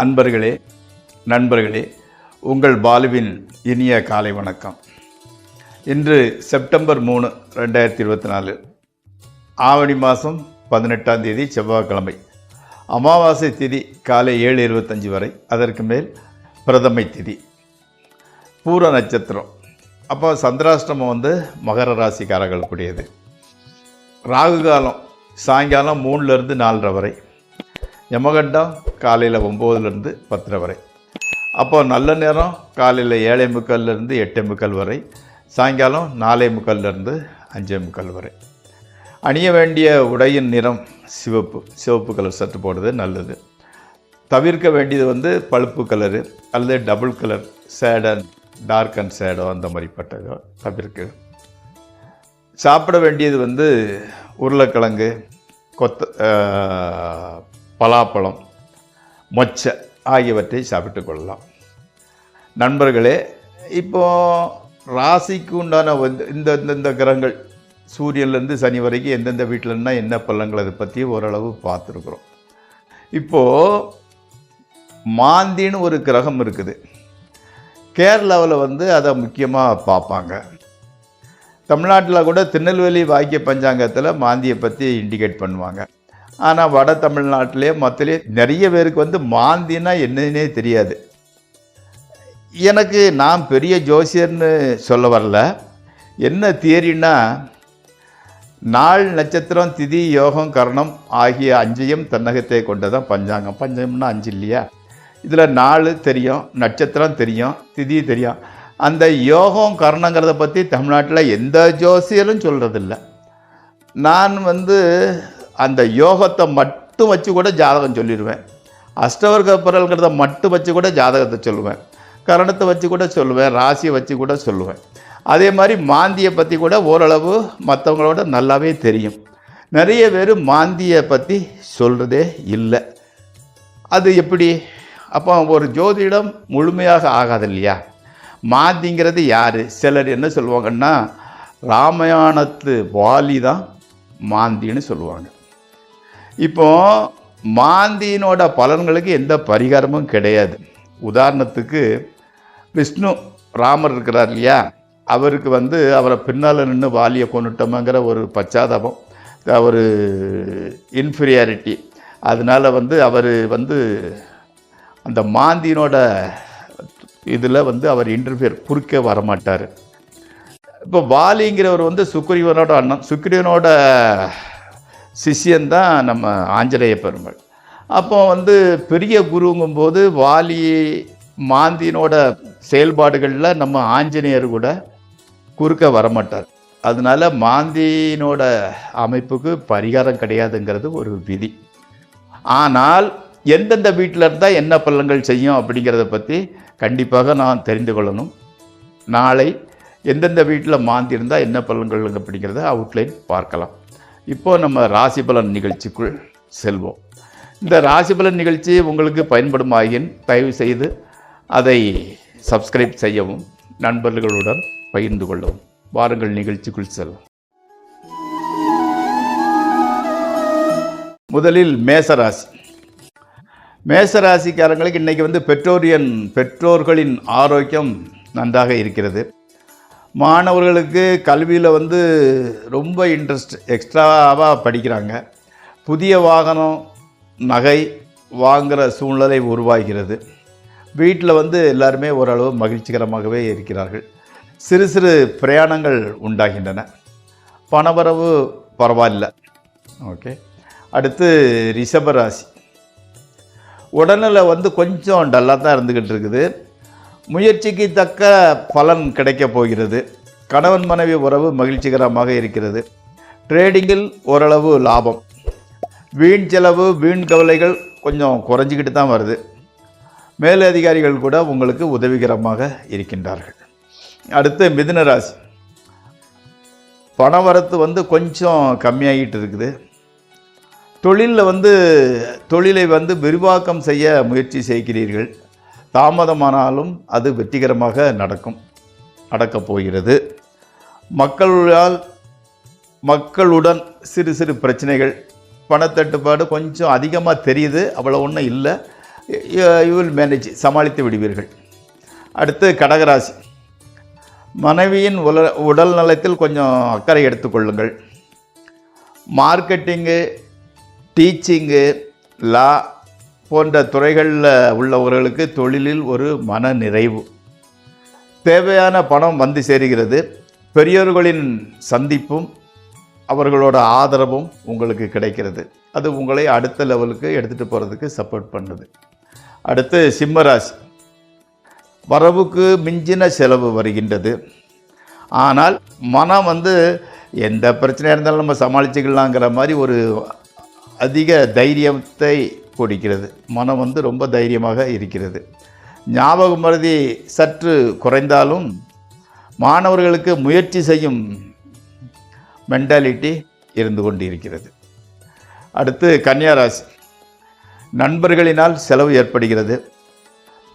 அன்பர்களே நண்பர்களே உங்கள் பாலுவின் இனிய காலை வணக்கம். இன்று செப்டம்பர் மூணு ரெண்டாயிரத்தி இருபத்தி நாலு. ஆவணி மாதம் பதினெட்டாம் தேதி செவ்வாய்க்கிழமை. அமாவாசை திதி காலை ஏழு இருபத்தஞ்சி வரை அதற்கு மேல் பிரதமை திதி. பூர நட்சத்திரம். அப்போ சந்திராஷ்டமம் வந்து மகர ராசிக்காரர்களுக்குடையது ராகு காலம் சாயங்காலம் மூணுலேருந்து நாலரை வரை. யமகண்டம் காலையில் ஒம்போதுலேருந்து பத்தரை வரை. அப்போ நல்ல நேரம் காலையில் ஏழை முக்கால்லேருந்து எட்டே முக்கால் வரை. சாயங்காலம் நாலே முக்கால்லேருந்து அஞ்சே முக்கால் வரை. அணிய வேண்டிய உடையின் நிறம் சிவப்பு. சிவப்பு கலர் சட்டு போடுறது நல்லது. தவிர்க்க வேண்டியது வந்து பழுப்பு கலரு அல்லது double colour shaded dark and shadow அந்த மாதிரிப்பட்டதோ தவிர்க்க. சாப்பிட வேண்டியது வந்து உருளைக்கிழங்கு கொத்த பலாப்பழம் மொச்சை ஆகியவற்றை சாப்பிட்டு கொள்ளலாம். நண்பர்களே இப்போ ராசிக்கு உண்டான வந்து இந்த இந்த- இந்த கிரகங்கள் சூரியன்லேருந்து சனி வரைக்கும் எந்தெந்த வீட்டிலன்னா என்ன பள்ளங்கள் அதை பற்றி ஓரளவு பார்த்துருக்குறோம். இப்போது மாந்தின்னு ஒரு கிரகம் இருக்குது. கேரளாவில் வந்து அதை முக்கியமாக பார்ப்பாங்க. தமிழ்நாட்டில் கூட திருநெல்வேலி வாக்கிய பஞ்சாங்கத்தில் மாந்தியை பற்றி இண்டிகேட் பண்ணுவாங்க. ஆனால் வட தமிழ்நாட்டிலே மொத்தலே நிறைய பேருக்கு வந்து மாந்தினா என்னன்னே தெரியாது. எனக்கு நான் பெரிய ஜோசியர்னு சொல்ல வரல. என்ன தியரின்னா நாள் நட்சத்திரம் திதி யோகம் கரணம் ஆகிய அஞ்சையும் தன்னகத்தை கொண்டதான் பஞ்சாங்கம். பஞ்சம்னா அஞ்சு இல்லையா? இதில் நாள் தெரியும் நட்சத்திரம் தெரியும் திதி தெரியும். அந்த யோகம் கரணங்கிறத பற்றி தமிழ்நாட்டில் எந்த ஜோசியரும் சொல்கிறதில்ல நான் வந்து அந்த யோகத்தை மட்டும் வச்சு கூட ஜாதகம் சொல்லிடுவேன். அஷ்டவர்க்க பிறல்கிறத மட்டும் வச்சு கூட ஜாதகத்தை சொல்லுவேன். கரணத்தை வச்சு கூட சொல்லுவேன் ராசியை வச்சு கூட சொல்லுவேன். அதே மாதிரி மாந்தியை பற்றி கூட ஓரளவு மற்றவங்களோட நல்லாவே தெரியும். நிறைய பேர் மாந்தியை பற்றி சொல்கிறதே இல்லை. அது எப்படி? அப்போ ஒரு ஜோதிடம் முழுமையாக ஆகாது இல்லையா? மாந்திங்கிறது யார்? சிலர் என்ன சொல்லுவாங்கன்னா ராமாயணத்து வாலி தான் மாந்தின்னு சொல்லுவாங்க. இப்போ மாந்தியினோட பலன்களுக்கு எந்த பரிகாரமும் கிடையாது. உதாரணத்துக்கு விஷ்ணு ராமர் இருக்கிறார் இல்லையா? அவருக்கு வந்து அவரை பின்னால் நின்று வாலியை கொண்டுட்டோமங்கிற ஒரு பச்சாதாபம் ஒரு இன்ஃபீரியாரிட்டி அதனால் வந்து அவர் வந்து அந்த மாந்தியினோட இதில் வந்து அவர் இன்டர்ஃபியர் குறுக்க வரமாட்டார். இப்போ வாலிங்கிறவர் வந்து சுக்ரீவனோட அண்ணன் சுக்ரீவனோட சிஷ்யந்தான் நம்ம ஆஞ்சநேய பெருமாள். அப்போ வந்து பெரிய குருங்கும்போது வாலி மாந்தியினோட செயல்பாடுகளில் நம்ம ஆஞ்சநேயர் கூட குறுக்க வரமாட்டார். அதனால மாந்தியினோட அமைப்புக்கு பரிகாரம் கிடையாதுங்கிறது ஒரு விதி. ஆனால் எந்தெந்த வீட்டில் இருந்தால் என்ன பள்ளங்கள் செய்யும் அப்படிங்கிறத பற்றி கண்டிப்பாக நான் தெரிந்து கொள்ளணும். நாளை எந்தெந்த வீட்டில் மாந்தி இருந்தால் என்ன பள்ளங்கள் அப்படிங்கிறத அவுட்லைன் பார்க்கலாம். இப்போ நம்ம ராசி பலன் நிகழ்ச்சிக்குள் செல்வோம். இந்த ராசி பலன் நிகழ்ச்சி உங்களுக்கு பயன்படும் தயவு செய்து அதை சப்ஸ்கிரைப் செய்யவும் நண்பர்களுடன் பகிர்ந்து கொள்ளவும். வாருங்கள் நிகழ்ச்சிக்குள் செல்வோம். முதலில் மேசராசி. மேசராசிக்காரங்களுக்கு இன்றைக்கி வந்து பெற்றோரியன் பெற்றோர்களின் ஆரோக்கியம் நன்றாக இருக்கிறது. மாணவர்களுக்கு கல்வியில் வந்து ரொம்ப இன்ட்ரெஸ்ட் எக்ஸ்ட்ராவாக படிக்கிறாங்க. புதிய வாகனம் நகை வாங்குகிற சூழ்நிலை உருவாகிறது. வீட்டில் வந்து எல்லாருமே ஓரளவு மகிழ்ச்சிகரமாகவே இருக்கிறார்கள். சிறு சிறு பிரயாணங்கள் உண்டாகின்றன. பணவரவு பரவாயில்ல. ஓகே அடுத்து ரிஷபராசி உடல்நிலை வந்து கொஞ்சம் டல்லாக தான் இருந்துக்கிட்டு இருக்குது. முயற்சிக்கு தக்க பலன் கிடைக்கப் போகிறது. கணவன் மனைவி உறவு மகிழ்ச்சிகரமாக இருக்கிறது. ட்ரேடிங்கில் ஓரளவு லாபம். வீண் செலவு வீண் கவலைகள் கொஞ்சம் குறைஞ்சிக்கிட்டு தான் வருது. மேலதிகாரிகள் கூட உங்களுக்கு உதவிகரமாக இருக்கின்றார்கள். அடுத்து மிதுன ராசி. பணவரத்து வந்து கொஞ்சம் கம்மியாகிட்டு இருக்குது. தொழிலில் வந்து தொழிலை வந்து விரிவாக்கம் செய்ய முயற்சி செய்கிறீர்கள். தாமதமானாலும் அது வெற்றிகரமாக நடக்கும் நடக்கப் போகிறது. மக்களால் மக்களுடன் சிறு சிறு பிரச்சனைகள் பணத்தட்டுப்பாடு கொஞ்சம் அதிகமாக தெரியுது அவ்வளோ ஒன்றும் இல்லை. யூ வில் மேனேஜ் சமாளித்து விடுவீர்கள். அடுத்து கடகராசி. மனைவியின் உல உடல் நலத்தில் கொஞ்சம் அக்கறை எடுத்துக்கொள்ளுங்கள் மார்க்கெட்டிங்கு டீச்சிங்கு லா போன்ற துறைகளில் உள்ளவர்களுக்கு தொழிலில் ஒரு மன நிறைவு தேவையான பணம் வந்து சேருகிறது. பெரியோர்களின் சந்திப்பும் அவர்களோட ஆதரவும் உங்களுக்கு கிடைக்கிறது. அது உங்களை அடுத்த லெவலுக்கு எடுத்துகிட்டு போகிறதுக்கு சப்போர்ட் பண்ணுது. அடுத்து சிம்மராசி. வரவுக்கு மிஞ்சின செலவு வருகின்றது. ஆனால் மனம் வந்து எந்த பிரச்சனையாக இருந்தாலும் நம்ம சமாளிச்சுக்கலாங்கிற மாதிரி ஒரு அதிக தைரியத்தை கொடுக்கிறது மனம் வந்து ரொம்ப தைரியமாக இருக்கிறது. ஞாபக மருதி சற்று குறைந்தாலும் மாணவர்களுக்கு முயற்சி செய்யும் மென்டாலிட்டி இருந்து கொண்டு இருக்கிறது அடுத்து கன்னியாராசி நண்பர்களினால் செலவு ஏற்படுகிறது.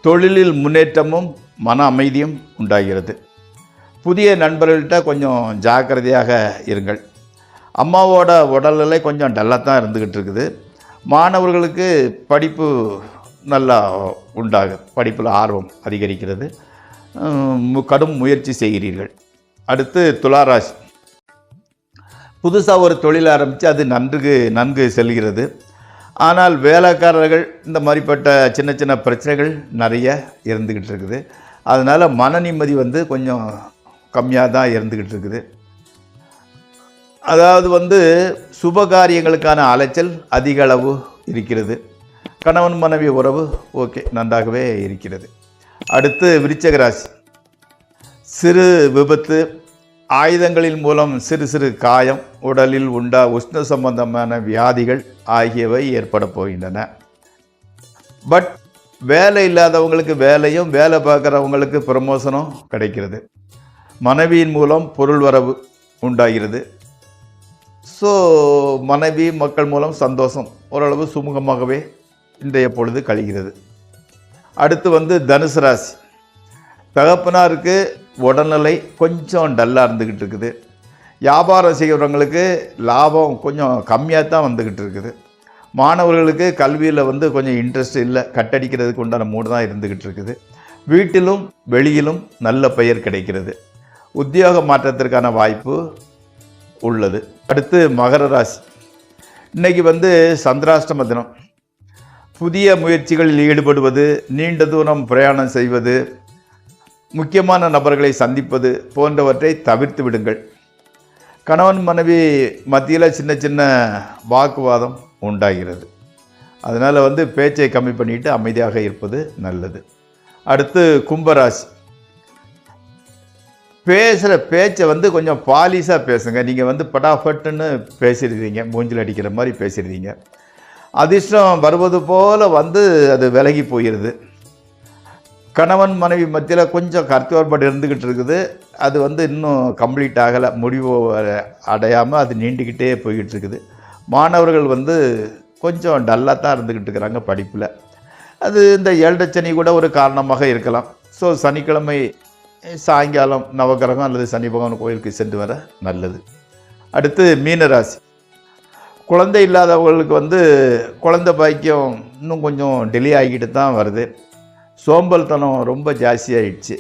தொழிலில் முன்னேற்றமும் மன அமைதியும் உண்டாகிறது. புதிய நண்பர்கள்ட்ட கொஞ்சம் ஜாக்கிரதையாக இருங்கள். அம்மாவோட உடல்நிலை கொஞ்சம் டல்லாக தான் இருந்துக்கிட்டு இருக்குது. மாணவர்களுக்கு படிப்பு நல்லா உண்டாகுது படிப்பில் ஆர்வம் அதிகரிக்கிறது. கடும் முயற்சி செய்கிறீர்கள். அடுத்து துளாராசி. புதுசாக ஒரு தொழில் ஆரம்பித்து அது நன்கு நன்கு செல்கிறது. ஆனால் வேலைக்காரர்கள் இந்த மாதிரிப்பட்ட சின்ன சின்ன பிரச்சனைகள் நிறைய இருந்துக்கிட்டு இருக்குது. அதனால் மன நிம்மதி வந்து கொஞ்சம் கம்மியாக தான் இருந்துக்கிட்டு இருக்குது. அதாவது வந்து சுப காரியங்களுக்கான அலைச்சல் அதிக அளவு இருக்கிறது. கணவன் மனைவி உறவு ஓகே நன்றாகவே இருக்கிறது. அடுத்து விருச்சக ராசி. சிறு விபத்து ஆயுதங்களின் மூலம் சிறு சிறு காயம் உடலில் உண்டா உஷ்ண சம்பந்தமான வியாதிகள் ஆகியவை ஏற்பட போகின்றன. பட் வேலை இல்லாதவங்களுக்கு வேலையும் வேலை பார்க்குறவங்களுக்கு ப்ரமோஷனும் கிடைக்கிறது. மனைவியின் மூலம் பொருள் வரவு உண்டாகிறது. ஸோ மனைவி மக்கள் மூலம் சந்தோஷம் ஓரளவு சுமூகமாகவே இன்றைய பொழுது கழிகிறது. அடுத்து வந்து தனுசு ராசி. தகப்பனாருக்கு உடல்நிலை கொஞ்சம் டல்லாக இருந்துக்கிட்டு இருக்குது. வியாபாரம் செய்கிறவங்களுக்கு லாபம் கொஞ்சம் கம்மியாக தான் வந்துக்கிட்டு இருக்குது. மாணவர்களுக்கு கல்வியில் வந்து கொஞ்சம் இன்ட்ரெஸ்ட் இல்லை கட்டடிக்கிறதுக்கு உண்டான மூடு தான் இருந்துக்கிட்டு இருக்குது. வீட்டிலும் வெளியிலும் நல்ல பெயர் கிடைக்கிறது. உத்தியோக மாற்றத்திற்கான வாய்ப்பு உள்ளது. அடுத்து மகர ராசி. இன்றைக்கி வந்து சந்திராஷ்டம தினம். புதிய முயற்சிகளில் ஈடுபடுவது நீண்ட தூரம் பிரயாணம் செய்வது முக்கியமான நபர்களை சந்திப்பது போன்றவற்றை தவிர்த்து விடுங்கள். கணவன் மனைவி மத்தியில் சின்ன சின்ன வாக்குவாதம் உண்டாகிறது. அதனால் வந்து பேச்சை கம்மி பண்ணிட்டு அமைதியாக இருப்பது நல்லது. அடுத்து கும்பராசி. பேசுகிற பேச்சை வந்து கொஞ்சம் பாலிஷாக பேசுங்க. நீங்கள் வந்து படாஃபட்டுன்னு பேசிடுறீங்க. மூஞ்சில் அடிக்கிற மாதிரி பேசிடுறீங்க. அதிர்ஷ்டம் வருவது போல் வந்து அது விலகி போயிடுது கணவன் மனைவி மத்தியில் கொஞ்சம் கருத்துவேற்பாடு இருந்துக்கிட்டு இருக்குது. அது வந்து இன்னும் கம்ப்ளீட் ஆகலை. முடிவு அடையாமல் அது நீண்டுக்கிட்டே போய்கிட்டு இருக்குது. மாணவர்கள் வந்து கொஞ்சம் டல்லாக தான் இருந்துக்கிட்டு இருக்கிறாங்க படிப்பில். அது இந்த ஏழரை சனி கூட ஒரு காரணமாக இருக்கலாம். ஸோ சனிக்கிழமை சாயங்காலம் நவகிரகம் அல்லது சனி பகவான் கோயிலுக்கு சென்று வர நல்லது அடுத்து மீனராசி குழந்தை இல்லாதவர்களுக்கு வந்து குழந்தை பாக்கியம் இன்னும் கொஞ்சம் டிலே ஆகிக்கிட்டு தான் வருது சோம்பல்தனம் ரொம்ப ஜாஸ்தியாயிடுச்சு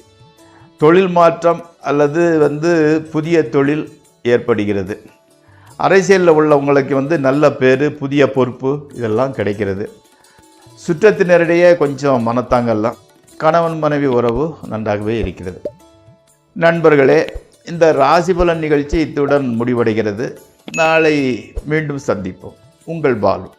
தொழில் மாற்றம் அல்லது வந்து புதிய தொழில் ஏற்படுகிறது. அரசியலில் உள்ளவங்களுக்கு வந்து நல்ல பேர் புதிய பொறுப்பு இதெல்லாம் கிடைக்கிறது. சுற்றத்தினரிடையே கொஞ்சம் மனத்தாங்கல்லாம். கணவன் மனைவி உறவு நன்றாகவே இருக்கிறது. நண்பர்களே இந்த ராசிபலன் நிகழ்ச்சி இத்துடன் முடிவடைகிறது. நாளை மீண்டும் சந்திப்போம். உங்கள் பாலு.